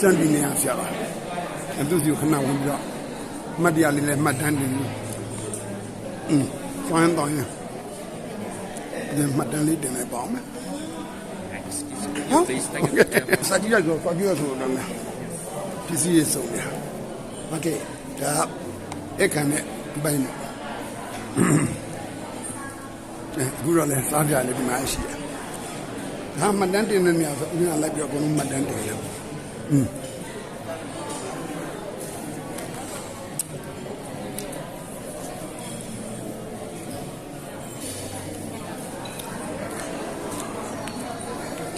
စံပြည်နေရဆရာပါအတူစီခဏဝင်ပြီးတော့မှတ်တရားလေးလည်းမှတ်တမ်းတင်လို့อืมဆိုရင်တော့ရင်ဒီမှတ်တမ်းလေးတင်လိုက်ပါအောင်မယ် Please, thank you. စာကြည့်ရတော့စာကြည့်ရဆိုတော့လည်းပစ္စည်းရဆုံးရโอเคဒါအခန်းနဲ့ဒီပိုင်းနဲ့အခုတော့လည်းစားကြလေဒီမှာရှိတယ်ဒါမှတ်တမ်းတင်နေနေဆိုဦးကလိုက်ပြီးတော့ဘုံမှတ်တမ်းတင်တယ် อืม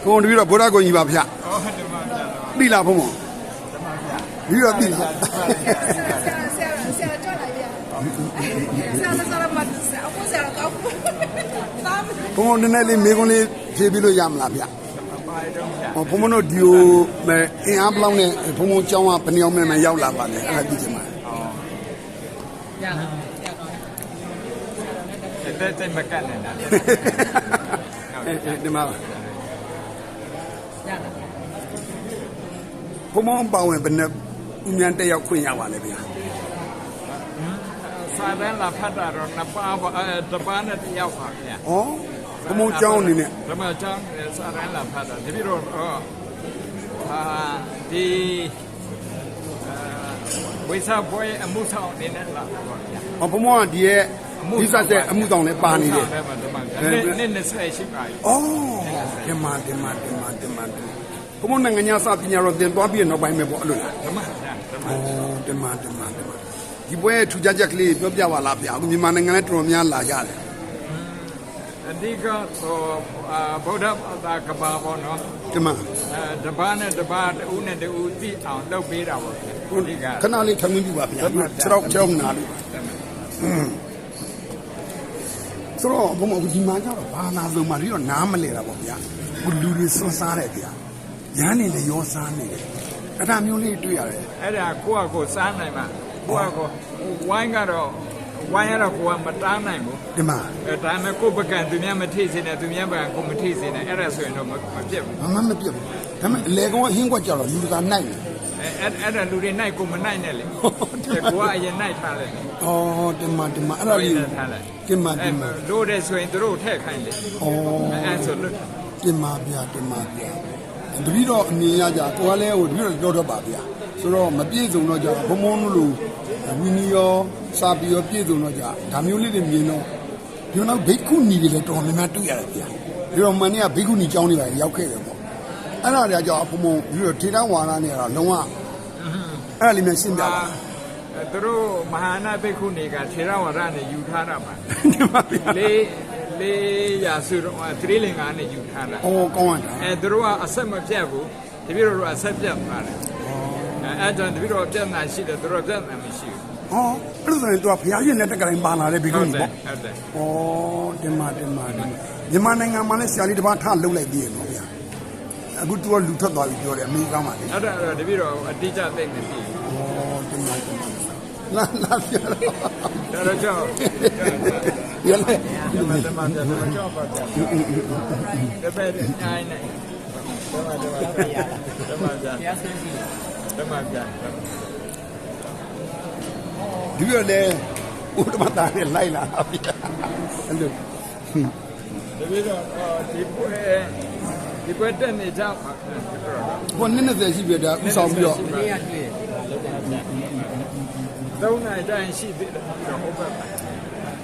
ဘုံတပြီးတော့ဗုဒ္ဓကိုကြီးပါဗျဟောဓမ္မပြတော့ပြီလားဘုံဘုံပြီးတော့ပြီလားဆရာဆရာကြောက်လိုက်ပြန်ဆရာဆရာမတ်ဆရာအခုဆရာကောက်တာမဘုံဘုံနည်းနည်းလေးမေကွန်းလေးဖြေပြီးလို့ရမလားဗျပါတော့ပြ ဟောဘုံဘုံတို့ဒီကိုမဲအင်အားဘလောက်နဲ့ဘုံဘုံကျောင်းကဘယ်နှယောက်မဲ့မရောက်လာပါလဲအဲ့ဒါကြည့်ချင်ပါတဲ့တဲ့မကတ်နေတာအဲ့အဲ့ဒီမှာဘုံဘုံပါဝင်ဘယ်နဲ့ဦးမြန်တက်ရောက်ခွင့်ရပါလဲဗျာစာတန်းလာဖတ်တာတော့နှစ်ပါးပါအဲတပါးနဲ့တယောက်ပါဗျာဩ ဘုံဘုံကျောင်းအနေနဲ့ဓမ္မကျောင်းစာတန်းလာဖတ်တာတပည့်တော်ဟောအာဒီဝိစာဘွေအမှုဆောင်အနေနဲ့လာပါဗျာဟောဘုံဘုံကဒီရဲ့ဒီဆက်ဆက်အမှုဆောင်လည်းပါနေတယ်ဓမ္မဓမ္မနည်းနည်းဆက်ရှိပါဩဒီမှာဒီမှာဒီမှာဒီမှာဘုံဘုံနိုင်ငံညာစာပညာတော်သင်သွားပြီးနောက်ပိုင်းပဲပေါ့အဲ့လိုလားဓမ္မဗျာဓမ္မဩဒီမှာဒီမှာဒီမှာဒီပွဲထူကြချက်ကလေးပြောပြပါလားဗျာအခုမြန်မာနိုင်ငံလည်းတော်တော်များလာကြတယ် အဓိကဟိုအာဗုဒ္ဓဘာသာကဘာပေါ်နော်ဒီမှာအဲတပါးနဲ့တပါးတူနဲ့တူသိအောင်လုပ်ပေးတာပေါ့အဓိကခဏလေးထမင်းပြပါဗျာခြေတော့ခြေတော့နာလို့ဆိုတော့ဘုံမဒီမှာကျတော့ဘာနာဆုံးမှပြီးတော့နားမလဲတာပေါ့ဗျာခုလူတွေစွန်းစားတယ်ဗျာရမ်းနေလေရောစားနေတယ်အဲ့ဒါမျိုးလေးတွေ့ရတယ်အဲ့ဒါကိုယ့်အကိုစားနိုင်မှာကိုယ့်အကိုဝိုင်းကတော့ ဝိုင်းရတော့ကိုယ်ကမတားနိုင်ဘူးဒီမှာအဲဒါပေမဲ့ကိုယ့်ပကံသူများမထိစေနဲ့သူများပကံကိုမထိစေနဲ့အဲ့ဒါဆိုရင်တော့မမပြတ်ဘူးဘာမှမပြတ်ဘူးဒါပေမဲ့အလေကောင်အဟင်းကွက်ကြတော့လူကနိုင်တယ်အဲအဲ့အဲ့ဒါလူတွေနိုင်ကိုမနိုင်နဲ့လေအဲကိုကအရင်နိုင်ထားလိုက်တယ်ဩဒီမှာဒီမှာအဲ့ဒါလေးထားလိုက်ဒီမှာဒီမှာလို့တဲ့ဆိုရင်သူတို့ထည့်ခိုင်းတယ်ဩအဲ့ဆိုလို့တင်ပါဗျာတင်ပါဗျာတပည့်တော်အမြင်ရကြကိုကလည်းဟိုတပည့်တော်တော်တော့ပါဗျာဆိုတော့မပြည့်စုံတော့ကြဘုံဘုံလို့လို့ ဝီနီရောစာပီရောပြည့်စုံတော့ကြဒါမျိုးလေးတွေမြင်တော့ဒီနောက်ဘိက္ခုနီတွေလည်းတော်တော်များများတွေ့ရတယ်ဗျာဒီတော့မန်นี่ကဘိက္ခုနီကျောင်းတွေပါရောက်ခဲ့တယ်ပေါ့အဲ့ဒါတွေကကြောင့်ဘုံဘုံပြီးတော့ထေတဝါဒနဲ့ကတော့လုံးဝအဲ့ဒါလေးများရှင်းပြပါအဲသူတို့မဟာနာဘိက္ခုနေကထေရဝါဒနဲ့ယူထားတာပါဒီပါဗျာလေးလေးရာစုတော့သတိလင်္ကာနဲ့ယူထားတာအော်ကောင်းရတာအဲသူတို့ကအဆက်မပြတ်ဘူးတပည့်တော်တို့အဆက်ပြတ်သွားတယ် အဲအဲ့ကြောင့်တပည့်တော်ပြတ်နာရှိတယ်သူတို့ပြတ်နာမရှိဘူးဟောအဲ့လိုဆိုရင်သူကဘုရားရှင်နဲ့တက်ကတိုင်းပါလာတယ်ဘိက္ခုနီပေါ့ဟုတ်တယ်။ဩတင်ပါတင်ပါတင်ပါမြန်မာနိုင်ငံမှာလည်းဆရာလေးတစ်ပါးထားလှုပ်လိုက်သေးတယ်နော်ဗျာ။အခုသူကလူထွက်သွားပြီပြောတယ်အမေရိကန်မှာလေအဲ့ဒါတော့တပည့်တော်အတိအကျသိနေပြီ။ဩတင်ပါတင်ပါလာလာပြတော့ဒါတော့ကြောင့်ရလေဒီမှာတမန်တော်ကြောင့်ပါဗျာတပည့်အိုင်းနေတမန်တော်တမန်တော် တမန်တော်ဒီရလေဥဒ္ဓမတာနဲ့လိုက်လာတာဗျာ။အဲ့လိုတပည့်တော်ဒီပွဲဒီပွဲတက်နေကြပါဘုန်းနဲ့နဲ့ရှိပြတာဥဆောင်ပြီးတော့သုံးနိုင်တိုင်းရှိသေးတယ်တော့ဟုတ်ပါပါ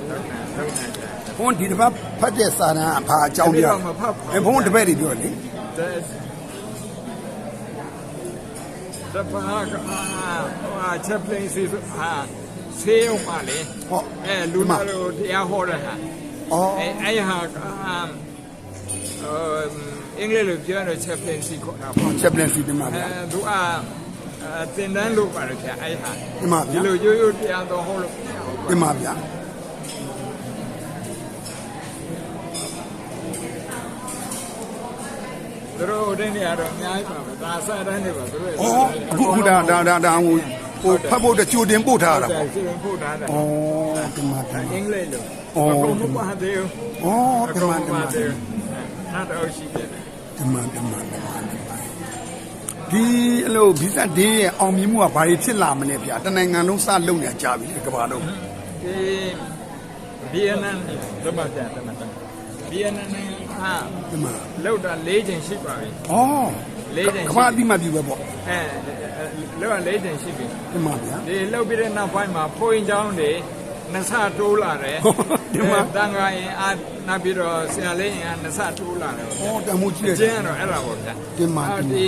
သုံးနိုင်တိုင်းဘုန်းဒီတစ်ပတ်ဖတ်တဲ့စာတမ်းအဖာအကြောင်းပြအဲဘုန်းတပည့်တွေပြောလေ တပါးကအာချက်ပလင်းစီဟာဆေးအောင်ပါလေဟောအဲလူနာတို့တရားဟောတဲ့ဟာဩအဲအဲ့ဟာအင်္ဂလိပ်လိုပြောတော့ချက်ပလင်းစီခေါ်တာပေါ့ချက်ပလန်စီဒီမှာအဲဗျာသူကတင်တန်းလို့ပါတယ်ခင်အဲ့ဟာဒီမှာဒီဗျာလိုရိုးရိုးတရားတော်ဟောလို့ဒီမှာဗျာ သူတို့တဲ့နေရာတော့အများကြီးပါပဲဒါစတန်းနေပါသူတို့ဩအခုအခုဒါဒါဒါဒါဟိုဟိုဖတ်ဖို့တကြိုတင်ပို့ထားရတာတယ်ပေါ့စီရင်ဖို့တာတယ်ဩဒီမှာဒီအမှာင်္ဂလိပ်လိုအော်အကုန်လုံးပါသေးဘူးဩဒီမှာဒီမှာသေးဘူးထားတော့ရှိတယ်ဒီမှာဒီမှာဒီမှာဒီမှာဒီအလိုဗီဇဒေးရဲ့အောင်မြင်မှုကဘာတွေဖြစ်လာမလဲဗျာတနိုင်ငံလုံးစလုံနေကြပြီကဘာလုံးဒီဗီယက်နမ်ဓမ္မပြန်ဓမ္မပြန် ဗီယက်နမ်ဟာဒီမှာလောက်တာ၄ချိန်ရှိပါပြီဩလေးတင်ရှိကဘာအတိမတ်ပြီပဲပေါ့အဲလောက်တာ၄ချိန်ရှိပြီဒီမှာဗျာဒီလောက်ပြီးတဲ့နောက်ပိုင်းမှာဖိုးရင်ချောင်းတွေနှစ်ဆတိုးလာတယ်ဒီမှာတန်ခါရင်အာနောက်ပြီးတော့ဆရာလေးရင်ကနှစ်ဆတိုးလာတယ်ဩတမှုကြီးကျတယ်င်းကတော့အဲ့ဒါပေါ့ဗျာဒီမှာအာဒီဒီ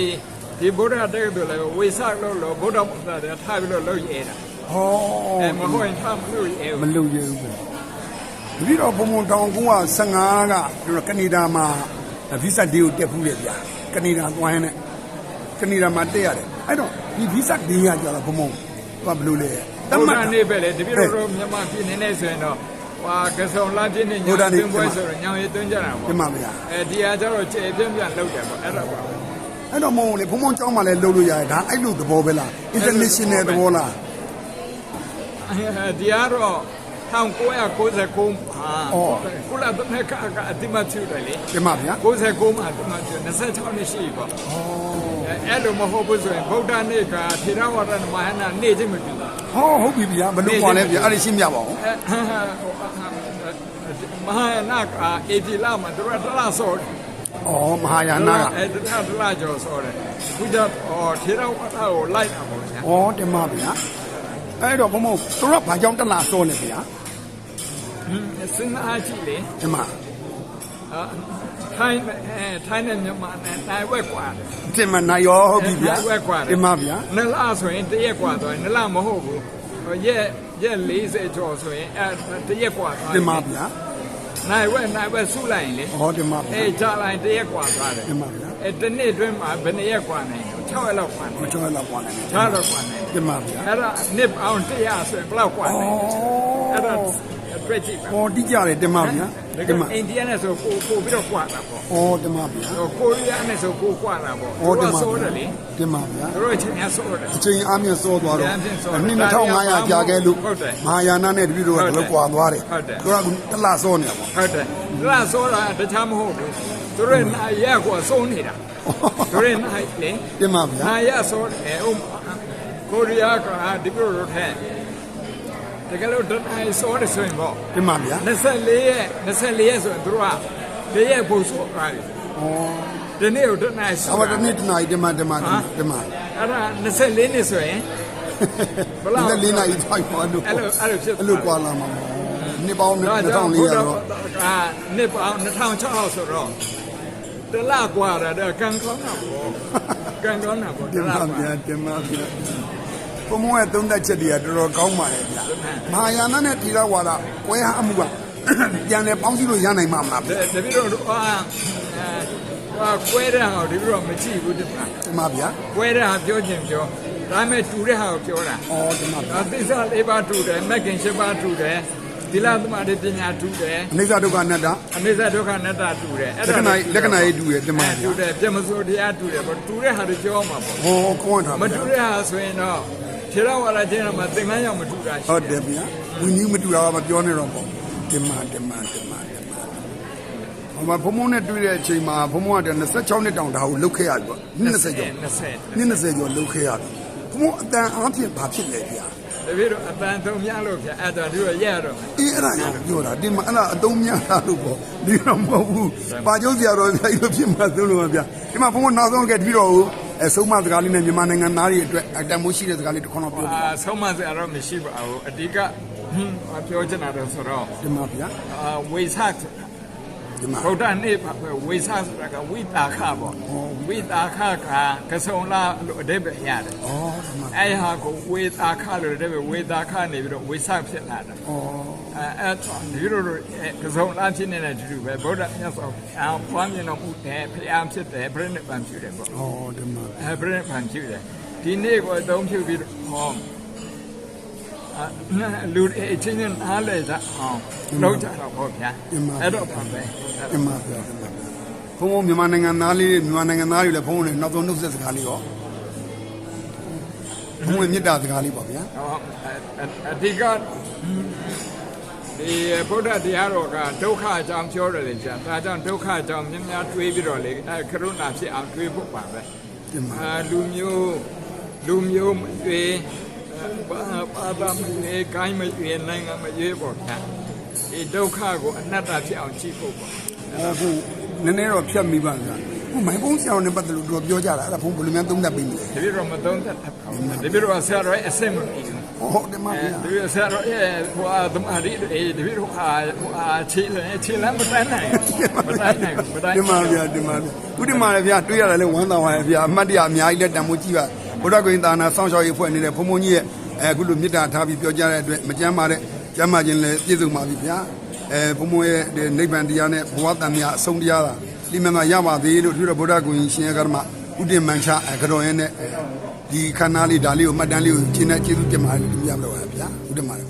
ဒီဗုဒ္ဓတက္ကသိုလ်လည်းဝေစလို့လို့ဗုဒ္ဓဘုရားတွေထားပြီးလို့လုပ်ရဲတာဩအဲမဟုတ်ရင်ထားမလို့ရဲမဘူးလုံရဘူး ပေါ့ဒီတော့ဘုံဘုံတောင်ကုန်းက15ကကျွန်တော်ကနေဒါမှာဗီဇဒေးကိုတက်ဖူးတယ်ဗျာကနေဒါသွားရင်လည်းကနေဒါမှာတက်ရတယ်အဲ့တော့ဒီဗီဇဒေးကကြာတော့ဘုံဘုံကဘယ်လိုလဲတဗုဒ္တ်ဓမှတ်တာနေ့ပဲလေတပည့်တော်တို့မြန်မာပြည်နေနေဆိုရင်တော့ဟာကစုံလာပြည့်နေဗုဒ္ဓညာနေ့သွင်းပွဲဆိုတော့ညောင်ရည်သွင်းကြတာဒီပေါ့မှာဗျာအဲဒီဟာကျတော့ကျေပြင်းပြန့်လုပ်တယ်ပေါ့အဲ့ဒါပါပဲအဲ့တော့မဟုတ်ဘူးလေဘုံဘုံကျောင်းမှာလည်းလုပ်လို့ရတယ်ဒါအဲ့လိုသဘောပဲလား international သဘောလားဒီကတော့ 1999ဟာအော်ကုလသမဂ္ဂကအတိမတ်ပြုတယ်လေဒီမှာဗျာ69မှာအတိမတ်ပြု26နှစ်ရှိပြီပေါ့အဲအဲ့လိုမဟုတ်ဘူးဆိုရင်ဗုဒ္ဓနေ့ကထေရဝါဒမဟာနာနေ့ချင်းမတူဘူးဟောဟုတ်ပြီဗျာဘယ်လိုပေါ်လဲဗျာအဲ့ဒါရှင်းပြပါဦးအဲမဟာနာကအေဒီလာမှာတို့ကတလားဆော်တယ်ဩမဟာယာနာကအဲတလားတလားကျော်ဆော်တယ်ခုကျတော့ထေရဝါဒကိုလိုက်တာပေါ့ဗျာဩဒီမှာဗျာအဲ့တော့ဘုံဘုံတို့ကဘာကြောင့်တက်လာစောလဲဗျာ စဉ်းစားကြည့်လေ ဒီမှာ အာထိုင်းအဲထိုင်းနဲ့မြန်မာနဲ့နိုင်ဝက်กว่าတယ် ဒီမှာနိုင်ရောဟုတ်ပြီဗျာ နိုင်ဝက်กว่าတယ် ဒီမှာဗျာ နှစ်လဆိုရင်တစ်ရက်กว่าသွားရင်နှစ်လမဟုတ်ဘူးဟိုရက်ရက်40ကျော်ဆိုရင်အဲတစ်ရက်กว่าသွား ဒီမှာဗျာ နိုင်ဝက်နိုင်ဝက်စုလိုက်ရင်လေ ဩဒီမှာဗျာ အဲကြာလိုက်တစ်ရက်กว่าသွားတယ် ဒီမှာဗျာ အဲတစ်နေ့အတွင်းမှာဘယ်နှစ်ရက်กว่าနိုင်လဲ6ရက်လောက်กว่าနိုင် မကျော်လောက်ပေါ်နေတယ် 6ရက်လောက်กว่าနိုင် ဒီမှာဗျာ အဲ့ဒါနှစ်အောင်100ဆိုရင်ဘယ်လောက်กว่าနိုင်အဲ့ဒါ တွက်ကြည့်ပါဟောတိကျတယ်တင်ပါဗျာတင်ပါအိန္ဒိယနဲ့ဆိုကိုကိုပြီးတော့ကွာတာပေါ့ဩတင်ပါဗျာကိုရီးယားနဲ့ဆိုကိုကွာတာပေါ့ဩတင်ပါဆိုတယ်လေတင်ပါဗျာတို့အချိန်များဆိုတယ်အချိန်အမြင့်ဆိုသွားတော့အနည်း2500ကြာခဲ့လို့မဟာယာနနဲ့တပည့်တို့ကလည်းကွာသွားတယ်ဟုတ်တယ်တို့ကတလဆိုနေတာပေါ့ဟုတ်တယ်တလဆိုတာတခြားမဟုတ်ဘူးတို့ရဲ့နာရကိုစုံနေတာတို့ရဲ့နာလေတင်ပါဗျာနာရဆိုတယ်ဥကိုရီးယားကဒီလိုလိုထဲ တကယ်လို့ဒနိုင်ဆိုးတယ်ဆိုရင်ပေါ့ ဒီမှာဗျာ 24ရက်24ရက်ဆိုရင်သူတို့ကတရက်ဖို့ဆိုးသွားတယ် ဩ ဒီနေ့ကိုဒနိုင် အ ဆိုး ဝ တာ တနေ့တနာရီဒီမှာဒီမှာဒီမှာ အဲ့ဒါ24နှစ်ဆိုရင် ဘယ်လောက် ဒီလေးနာရီထိုင်ပါလို့ အဲ့လိုအဲ့လိုဖြစ်သွား အဲ့လိုကွာလာမှာပေါ့နှစ်ပေါင်း တော့ကြောင့် 2400 ဘု တော့ ရားအာနှစ်ပေါင်း2006ဆိုတော့တလกว่าတယ်ကံကောင်းတာပေါ့ကံကောင်းတာပေါ့ ဒီ တလ မှာ กว่า ဗျာဒီမှာဗျာ ဘုံမရဲ့သုံးသက်ချက်တွေကတော်တော်ကောင်းပါတယ်ဗျာမဟာယာနနဲ့တိရဝါဒကွဲဟာအမှုကပြန်လဲပေါင်းစည်းလို့ရနိုင်မှာမလားဗျာတပည့်တော်တို့အာအဲဟာကွဲတဲ့ဟာကိုဒီလိုတော့မကြည့်ဘူးဒီမှာဒီမှာဗျာကွဲတဲ့ဟာပြောချင်ပြောဒါပေမဲ့တူတဲ့ဟာကိုပြောတာဩဒီမှာဗျာဒါသစ္စာလေးပါးတူတယ်မဂ်ကင်၈ပါးတူတယ်သီလသမာဓိပညာတူတယ်အနိစ္စဒုက္ခအနတ္တအနိစ္စဒုက္ခအနတ္တတူတယ်လက္ခဏာလက္ခဏာရေးတူတယ်ဒီမှာအဲဗျာတူတယ်ပြမစိုးတရားတူတယ်ပေါ့တူတဲ့ဟာတွေပြောမှာပေါ့ဟောကောင်းတာမဗျာတူတဲ့ဟာဆိုရင်တော့ ထေရဝါဒကျင်းတော့မှသင်္ကန်းရောက်မတူတာရှိဟုတ်တယ်ဗျာဝင်းကြီးမတူတာကမပြောနဲ့တော့ပေါ့ဒီမှာဒီမှာဒီမှာဒီမှာဟိုမှာဘုံဘုံနဲ့တွေ့တဲ့အချိန်မှာဘုံဘုံက26နှစ်တောင်ဒါကိုလုတ်ခဲ့ရပြီပေါ့20ကျော်20နှစ်20ကျော်လုတ်ခဲ့ရပြီဘုံဘုံအတန်အားဖြင့်ဘာဖြစ်လဲဗျာတပည့်တော့အတန်သုံးများလို့ပြအဲ့တော့ဒီလိုရက်ရတော့မယ်အေးအဲ့ဒါကြောင့်ပြောတာဒီမှာအဲ့ဒါအတုံးများတာလို့ပေါ့ဒီတော့မဟုတ်ဘူးပါကျုံးစရာတော်ဗျာဒီလိုဖြစ်မှာသုံးလို့ပါဗျာဒီမှာဘုံဘုံနောက်ဆုံးကတပြီးတော့ အဲဆုံးမစကားလေးနဲ့မြန်မာနိုင်ငံသားတွေအတွက်အတန်မိုးရှိတဲ့စကားလေးတစ်ခွန်းတော့ပြောပြအာဆုံးမစရာတော့မရှိပါဘူးအဓိကဟင်းပြောချင်တာတော့ဆိုတော့ဒီမှာဗျာအာဝိသတ် ဒီမှာဗုဒ္ဓနေ့ပါပဲဝိသတ်ဆိုတာကဝိတာခပေါ့ဝိတာခကကစုံလာလို့အတိပ္ပယ်ရတယ်ဩဒီမှာအဲ့ဟာကိုဝေတာခလို့တဲ့ဝေတာခနေပြီးတော့ဝိသဖြစ်လာတယ်ဩအဲအဲ့တော့ဒီလိုလိုကစုံလာဖြစ်နေတဲ့တူတူပဲဗုဒ္ဓမြတ်စွာဘုရားဘွားမြင်တော်မူတယ်ဖျားဖြစ်တယ်ပြိဋိဘံပြုတယ်ပေါ့ဩဒီမှာအဲပြိဋိဘံပြုတယ်ဒီနေ့ကိုအသုံးပြုပြီးတော့ဟောအာလူတွေအချင်းချင်းအားလဲကြအောင်လောက်ကြတော့ပေါ့ဗျာအဲ့တော့ပါပဲ ဒီမှာဗျာဒီမှာဘုံဘုံမြန်မာနိုင်ငံသားလေးမြန်မာနိုင်ငံသားတွေလည်းဘုံဘုံနဲ့နောက်ဆုံးနှုတ်ဆက်စကားလေးရောဘုံဘုံမြစ်တာစကားလေးပေါ့ဗျာဟောအဓိကဒီဗုဒ္ဓတရားတော်ကဒုက္ခအကြောင်းပြောတယ်လေကြာဒါကြောင့်ဒုက္ခအကြောင်းများများတွေးပြီးတော့လေအဲကရုဏာဖြစ်အောင်တွေးဖို့ပါပဲတင်ပါအာလူမျိုးလူမျိုးမရွေဘာဘာသာမရွေကိုင်းမရွေနိုင်ငံမရွေပေါ့ဗျာဒီဒုက္ခကိုအနတ္တဖြစ်အောင်ကြည့်ဖို့ပေါ့ အခုနည်းနည်းတော့ဖြတ်မိပါလားခုမိုင်ပုံးဆရာတော်နဲ့ပတ်သက်လို့တော့ပြောကြတာအဲ့ဒါဘုံဘယ်လိုများသုံးသပ်ပြီးလဲတပည့်တော်မသုံးတတ်တာပေါ့တပည့်တော်ဆရာတော်ရဲ့အစစ်မပြီးဘူးဟုတ်တယ်မအဲဗျာတပည့်ဆရာတော်ရဲ့ဟိုအာသမารီအေးတပည့်တော်ဟာဟိုအာခြေလဲခြေလမ်းမတန်းနိုင်မတန်းနိုင်မတန်းတင်ပါဗျာတင်ပါဗျာခုတင်ပါလေဗျာတွေ့ရတယ်လေဝမ်းသာပါရဲ့ဗျာအမှတ်တရအများကြီးလက်တံမိုးကြည့်ပါဘုရားကိုရင်သာနာစောင့်ရှောက်ရေးဖွဲ့နေတဲ့ဘုံဘုံကြီးရဲ့အဲအခုလိုမေတ္တာထားပြီးပြောကြတဲ့အတွက်မကြမ်းပါတဲ့ကျမ်းမာခြင်းလည်းပြည့်စုံပါပြီဗျာ အဲဘုံဘုံရဲ့ဒီနိဗ္ဗာန်တရားနဲ့ဘဝတန်မြတ်အဆုံးတရားသာလိမ္မာရပါသေးလို့သူတို့ဘုရားကိုရင်ရှင်ရကရမဥဒိမန်ချအဲကြော်ရဲနဲ့ဒီခန္ဓာလေးဒါလေးကိုမှတ်တမ်းလေးကိုရှင်းတဲ့ကျေးဇူးတင်ပါတယ်လို့ပြောပြပါဗျာဥဒ္ဓမာရ